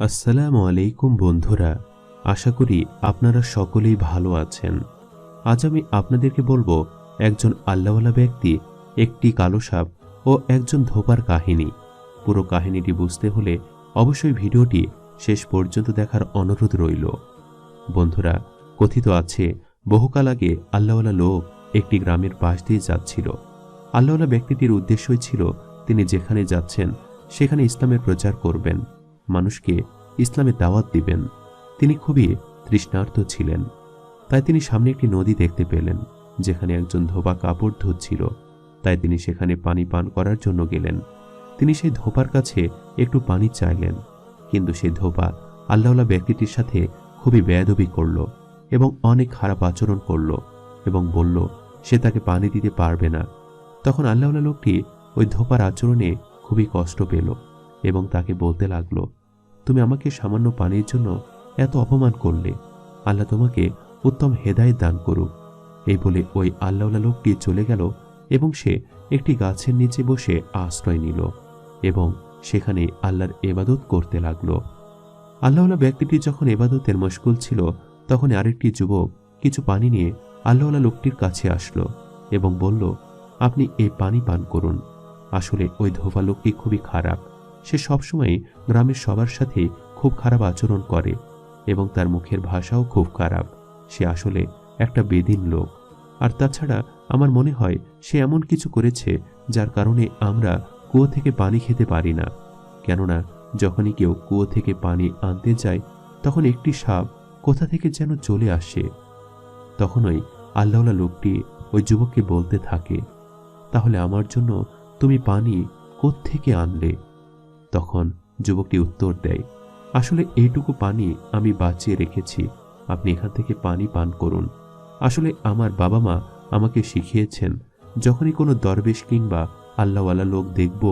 আসসালামু আলাইকুম বন্ধুরা, আশা করি আপনারা সকলেই ভালো আছেন। আজ আমি আপনাদেরকে বলব, একজন আল্লাহওয়ালা ব্যক্তি, একটি কালো সাপ ও একজন ধোপার কাহিনী। পুরো কাহিনীটি বুঝতে হলে অবশ্যই ভিডিওটি শেষ পর্যন্ত দেখার অনুরোধ রইল। বন্ধুরা, কথিত আছে, বহুকাল আগে আল্লাহওয়ালা লোক একটি গ্রামের পাশ দিয়ে যাচ্ছিল। আল্লাহওয়ালা ব্যক্তিটির উদ্দেশ্যই ছিল, তিনি যেখানে যাচ্ছেন, সেখানে ইসলামের প্রচার করবেন। মানুষকে ইসলামের দাওয়াত দিবেন। তিনি খুবই তৃষ্ণার্ত ছিলেন। তাই তিনি সামনে একটি নদী দেখতে পেলেন, যেখানে একজন ধোবা কাপড় ধুচ্ছিল। তাই তিনি সেখানে পানি পান করার জন্য গেলেন। তিনি সেই ধোপার কাছে একটু পানি চাইলেন, কিন্তু সেই ধোপা আল্লাহলা ব্যক্তিটির সাথে খুবই বেয়াদবি করল এবং অনেক খারাপ আচরণ করল এবং বলল, সে তাকে পানি দিতে পারবে না। তখন আল্লাহলা লোকটি ওই ধোপার আচরণে খুবই কষ্ট পেল এবং তাকে বলতে লাগল তুমি আমাকে সামান্য পানির জন্য এত অপমান করলে। আল্লাহ তোমাকে উত্তম হেদায়েত দান করুক। এই বলে ওই আল্লাহলা লোকটি চলে গেল এবং সে একটি গাছের নিচে বসে আশ্রয় নিল এবং সেখানে আল্লাহর এবাদত করতে লাগল। আল্লাহলা ব্যক্তিটি যখন এবাদতের মশগুল ছিল, তখন আরেকটি যুবক কিছু পানি নিয়ে আল্লাহলা লোকটির কাছে আসলো এবং বলল, আপনি এই পানি পান করুন। আসলে ওই ধোপা লোকটি খুবই খারাপ। সে সবসময় গ্রামের সবার সাথে খুব খারাপ আচরণ করে এবং তার মুখের ভাষাও খুব খারাপ। সে আসলে একটা বেদিন লোক। আর তাছাড়া আমার মনে হয় সে এমন কিছু করেছে যার কারণে আমরা কুয়ো থেকে পানি খেতে পারি না। কেননা যখনই কেউ কুয়ো থেকে পানি আনতে যায়, তখন একটি সাপ কোথা থেকে যেন চলে আসে। তখন ওই আল্লাহলা লোকটি ওই যুবককে বলতে থাকে, তাহলে আমার জন্য তুমি পানি থেকে আনলে? তখন যুবকটি উত্তর দেয়, আসলে এইটুকু পানি আমি বাঁচিয়ে রেখেছি। আপনি এখান থেকে পানি পান করুন। আসলে আমার বাবা মা আমাকে শিখিয়েছেন, যখনই কোনো দরবেশ কিংবা আল্লাহওয়ালা লোক দেখব,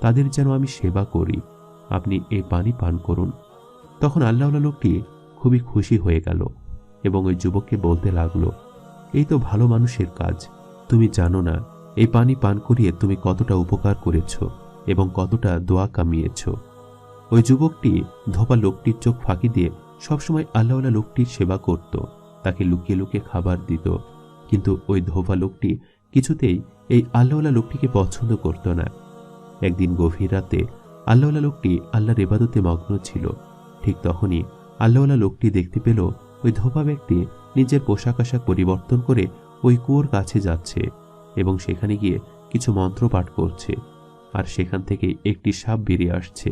তাদের যেন আমি সেবা করি। আপনি এই পানি পান করুন। তখন আল্লাহওয়ালা লোকটি খুবই খুশি হয়ে গেল এবং ওই যুবককে বলতে লাগল, এই তো ভালো মানুষের কাজ। তুমি জানো না, এই পানি পান করিয়ে তুমি কতটা উপকার করেছ। এবং কতটা দোয়া কামিয়েছ। ওই যুবকটি ধোপা লোকটির চোখ ফাঁকি দিয়ে সবসময় আল্লাহওয়ালা লোকটির সেবা করত, তাকে লুকিয়ে লুকিয়ে খাবার দিত। কিন্তু ওই ধোপা লোকটি কিছুতেই এই আল্লাহওয়ালা লোকটিকে পছন্দ করত না। একদিন গভীর রাতে আল্লাহওয়ালা লোকটি আল্লাহর এবাদতে মগ্ন ছিল। ঠিক তখনই আল্লাহওয়ালা লোকটি দেখতে পেল ওই ধোপা ব্যক্তি নিজের পোশাক আশাক পরিবর্তন করে ওই কুয়োর কাছে যাচ্ছে এবং সেখানে গিয়ে কিছু মন্ত্র পাঠ করছে। আর সেখান থেকে একটি সাপ বেরিয়ে আসছে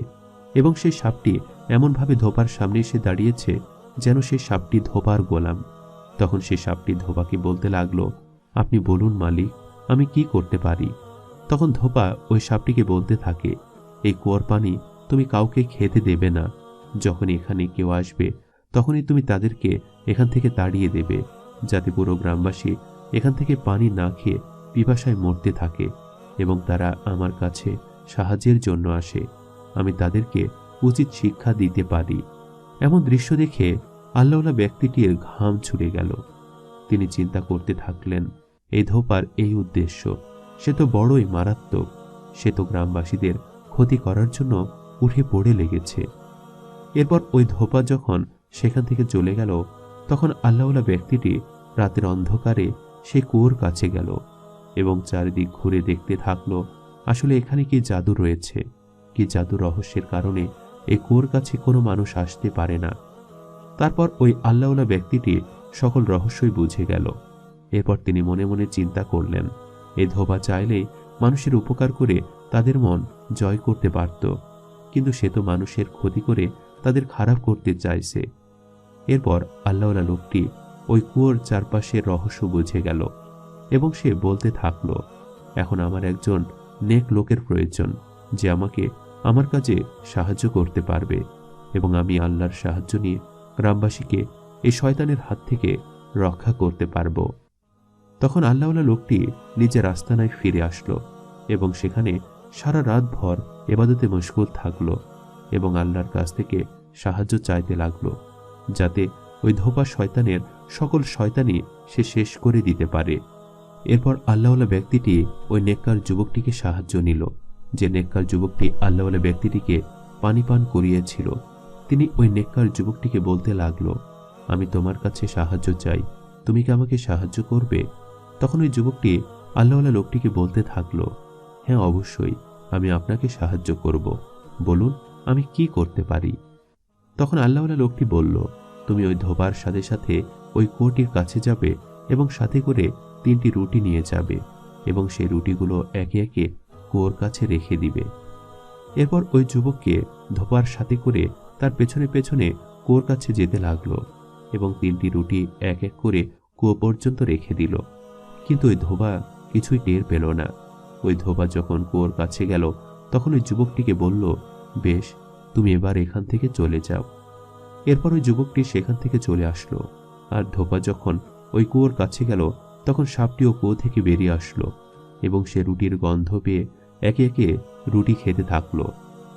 এবং সেই সাপটি এমনভাবে ধোপার সামনে এসে দাঁড়িয়েছে যেন সেই সাপটি ধোপার গোলাম। তখন সেই সাপটি ধোপাকে বলতে লাগল, আপনি বলুন মালিক, আমি কি করতে পারি? তখন ধোপা ওই সাপটিকে বলতে থাকে, এই কুয়োর পানি তুমি কাউকে খেতে দেবে না। যখন এখানে কেউ আসবে, তখনই তুমি তাদেরকে এখান থেকে তাড়িয়ে দেবে, যাতে পুরো গ্রামবাসী এখান থেকে পানি না খেয়ে পিপাসায় মরতে থাকে। এবং তারা আমার কাছে সাহায্যের জন্য আসে। আমি তাদেরকে উচিত শিক্ষা দিতে পারি। এমন দৃশ্য দেখে আল্লাহলা ব্যক্তিটির ঘাম ছুড়ে গেল। তিনি চিন্তা করতে থাকলেন এই ধোপার এই উদ্দেশ্য, সে তো বড়ই মারাত্মক। সে তো গ্রামবাসীদের ক্ষতি করার জন্য উঠে পড়ে লেগেছে। এরপর ওই ধোপা যখন সেখান থেকে চলে গেল, তখন আল্লাহলা ব্যক্তিটি রাতের অন্ধকারে সে কুয়োর কাছে গেল। এবং চারিদিক ঘুরে দেখতে থাকল, আসলে এখানে কি জাদু রয়েছে? কি জাদু রহস্যের কারণে এই কুয়োর কাছে কোনো মানুষ আসতে পারে না? তারপর ওই আল্লাহলা ব্যক্তিটি সকল রহস্যই বুঝে গেল। এরপর তিনি মনে মনে চিন্তা করলেন, এ ধোবা চাইলে মানুষের উপকার করে তাদের মন জয় করতে পারত, কিন্তু সে তো মানুষের ক্ষতি করে তাদের খারাপ করতে চাইছে। এরপর আল্লাহলা লোকটি ওই কুয়োর চারপাশের রহস্য বুঝে গেল। এবং সে বলতে থাকল, এখন আমার একজন নেক লোকের প্রয়োজন, যে আমাকে আমার কাজে সাহায্য করতে পারবে এবং আমি আল্লাহর সাহায্য নিয়ে গ্রামবাসীকে এই শয়তানের হাত থেকে রক্ষা করতে পারব। তখন আল্লাহলা লোকটি নিজের আস্তানায় ফিরে আসলো এবং সেখানে সারা রাত ভর এবাদতে মশগুল থাকল এবং আল্লাহর কাছ থেকে সাহায্য চাইতে লাগল, যাতে ওই ধোপা শয়তানের সকল শয়তানি সে শেষ করে দিতে পারে। এরপর আল্লাহওয়ালা ব্যক্তিটি ওই নেককার যুবকটিকে সাহায্য নিল। যে নেককার যুবকটি আল্লাহওয়ালা ব্যক্তিটিকে পানি পান করিয়েছিল, তিনি ওই নেককার যুবকটিকে বলতে লাগল, আমি তোমার কাছে সাহায্য চাই। তুমি কি আমাকে সাহায্য করবে? তখন ওই যুবকটি আল্লাহওয়ালা লোকটিকে বলতে থাকল হ্যাঁ অবশ্যই, আমি আপনাকে সাহায্য করব। বলুন, আমি কি করতে পারি? তখন আল্লাহওয়ালা লোকটি বলল, তুমি ওই ধোবার সাথে সাথে ওই কুয়োটির কাছে যাবে এবং সাথে করে তিনটি রুটি নিয়ে যাবে এবং সেই রুটিগুলো একে একে কুয়োর কাছে রেখে দিবে। এরপর ওই যুবককে ধোপার সাথে করে তার পেছনে পেছনে কুয়োর কাছে যেতে লাগল এবং তিনটি রুটি এক এক করে কুয়ো পর্যন্ত রেখে দিল। কিন্তু ওই ধোবা কিছুই টের পেল না। ওই ধোবা যখন কুয়োর কাছে গেল, তখন ওই যুবকটিকে বলল, বেশ, তুমি এবার এখান থেকে চলে যাও। এরপর ওই যুবকটি সেখান থেকে চলে আসলো। আর ধোপা যখন ওই কুয়োর কাছে গেল তখন সাপটিও কুয়ো থেকে বেরিয়ে আসলো এবং সে রুটির গন্ধ পেয়ে একে একে রুটি খেতে থাকল।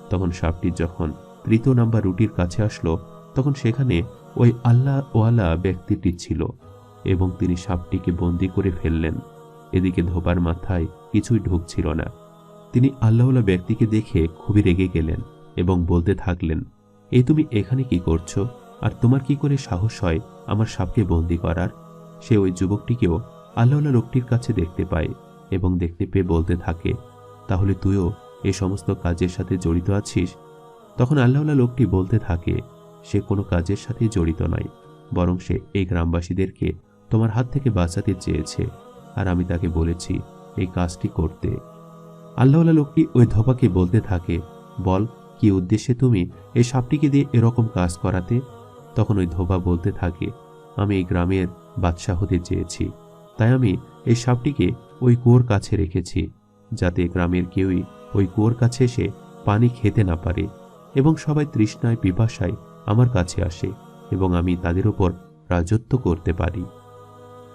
তখন সাপটি যখন তৃতীয় নাম্বার রুটির কাছে আসলো, তখন সেখানে ওই আল্লাহ ওয়ালা ব্যক্তিটি ছিল এবং তিনি সাপটিকে বন্দি করে ফেললেন। এদিকে ধোপার মাথায় কিছুই ঢুকছিল না। তিনি আল্লাহওয়ালা ব্যক্তিকে দেখে খুবই রেগে গেলেন এবং বলতে থাকলেন এই তুমি এখানে কি করছ? আর তোমার কি করে সাহস হয় আমার সাপকে বন্দি করার? সে ওই যুবকটিকেও আল্লাহওয়ালা লোকটির কাছে দেখতে পায় এবং দেখতে পেয়ে বলতে থাকে, তাহলে তুইও এ সমস্ত কাজের সাথে জড়িত আছিস? তখন আল্লাহওয়ালা লোকটি বলতে থাকে, সে কোনো কাজের সাথে জড়িত নয়, বরং সে এই গ্রামবাসীদেরকে তোমার হাত থেকে বাঁচাতে চেয়েছে, আর আমি তাকে বলেছি, এই কাজটি করতে। আল্লাহওয়ালা লোকটি ওই ধোপাকে বলতে থাকে, বল, কি উদ্দেশ্যে তুমি এই সাপটিকে দিয়ে এরকম কাজ করাতে? তখন ওই ধোবা বলতে থাকে, আমি এই গ্রামের বাদশাহ হতে চেয়েছি। তাই আমি এই সাপটিকে ওই কুয়োর কাছে রেখেছি, যাতে গ্রামের কেউই ওই কুয়োর কাছে এসে পানি খেতে না পারে এবং সবাই তৃষ্ণায়, পিপাসায় আমার কাছে আসে এবং আমি তাদের ওপর রাজত্ব করতে পারি।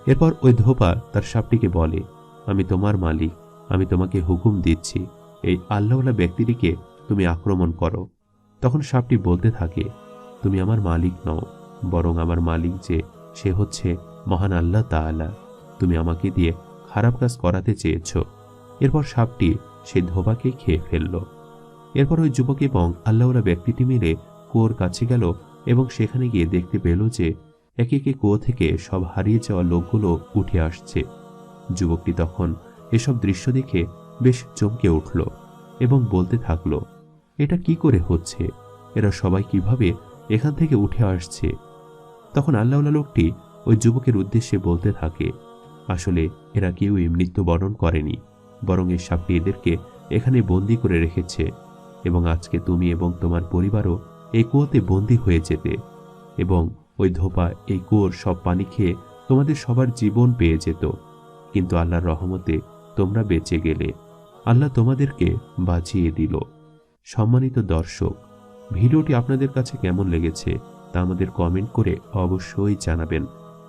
এরপর ওই ধোপা তার সাপটিকে বলে, আমি তোমার মালিক, আমি তোমাকে হুকুম দিচ্ছি, এই আল্লাহওয়ালা ব্যক্তিটিকে তুমি আক্রমণ করো। তখন সাপটি বলতে থাকে, তুমি আমার মালিক নও, বরং আমার মালিক যে সে হচ্ছে মহান আল্লাহ তাআলা। তুমি আমাকে দিয়ে খারাপ কাজ করাতে চেয়েছ। এরপর সাপটি সেই ধোবাকে খেয়ে ফেলল। এরপর ওই যুবক এবং আল্লাহওয়ালা ব্যক্তিটি মিলে কুয়োর কাছে গেল এবং সেখানে গিয়ে দেখতে পেল যে একে একে কুয়ো থেকে সব হারিয়ে যাওয়া লোকগুলো উঠে আসছে। যুবকটি তখন এসব দৃশ্য দেখে বেশ চমকে উঠল এবং বলতে থাকল, এটা কি করে হচ্ছে? এরা সবাই কীভাবে এখান থেকে উঠে আসছে? তখন আল্লাহওয়ালা লোকটি ওই যুবকের উদ্দেশ্যে বলতে থাকে আসলে এরা কেউই মৃত্যুবরণ করেনি, বরং এই সাপটি এদেরকে এখানে বন্দি করে রেখেছে এবং আজকে তুমি এবং তোমার পরিবারও এই কুয়োতে বন্দি হয়ে যেতে এবং ওই ধোপা, এই কুয়োর সব পানি খেয়ে তোমাদের সবার জীবন পেয়ে যেত। কিন্তু আল্লাহর রহমতে তোমরা বেঁচে গেলে। আল্লাহ তোমাদেরকে বাঁচিয়ে দিল। সম্মানিত দর্শক, ভিডিওটি আপনাদের কাছে কেমন লেগেছে তা আমাদের কমেন্ট করে অবশ্যই জানাবেন।